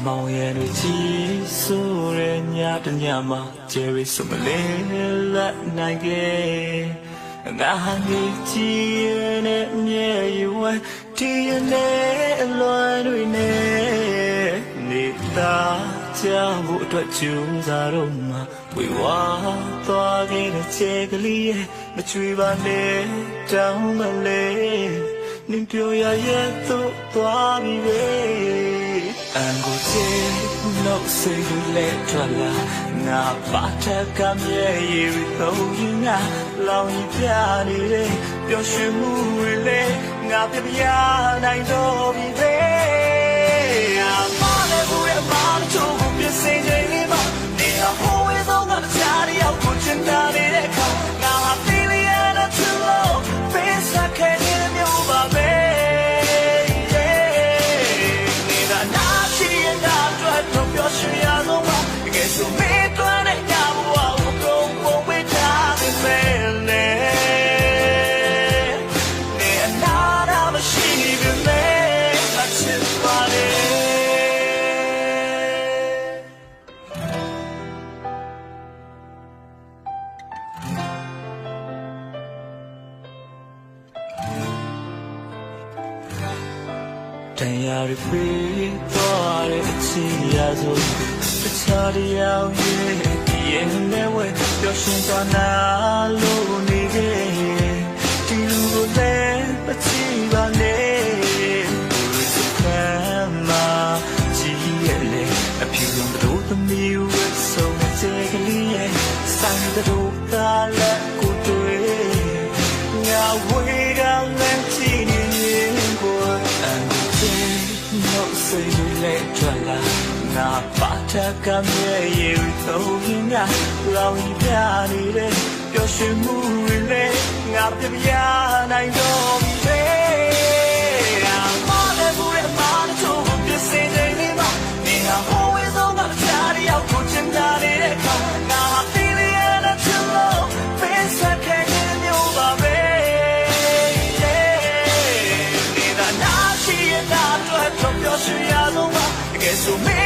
အမောင်ရဲ့တွေကြီးဆိုးတဲ့ညတညမှာဂျယ်ရီဆိုမလေးလက်နိုင်ခဲ့ငါဟာနေကြည့်ရတဲ့မြဲရွယ်ဒီရနဲ့အလွန်တွေနဲ့နေတာကြဖို့အတွက်ကြိုးစားတော့မှဝေဝါသွားခဲ့တဲ့ချက်ကလေးရဲ့မချွေပါနဲ့တောင်းမလေးနင်ပြောရရဲ့သို့သွားပြီပဲ အန်ကိုချေလို့စိတ်ကိုလက်ထွက်လာငါပါထက်ကမြဲရည်တော့ရင်ငါလောင်ပြနေတယ်ပျော်ရွှင်မှုတွေလေငါပြပြနိုင်တော့ပြီပဲအမလည်းဘူးရဲ့မမချိုးကိုပြစင်နေလေးမနေတော့ဟိုဝေးဆုံးကတခြားတယောက်ကိုချင်တာနေတဲ့ခါငါဟာ feeling and to low face I can't hear the music ပါပဲနေတာ တရားရဖေးသွားတဲ့အချီရဆိုတခြားတရားရဲ့ဒီရဲ့နဲ့ဝဲပျော်ရွှင်သွားနာလို့နေခဲ့ဒီလူကိုလည်းမချီပါနဲ့ဘုရားစခံမှာကြည်ရဲ့လေအဖြူလုံးတို့သမီးဝဲဆုံးတဲ့ကလေးရဲ့ဆိုင်တို့ကလည်း no say you let twala na pataka me ye to hinga lao yi pya ni de ပျော်ရွှင်မှုတွေလေငါပြပြ နေတာ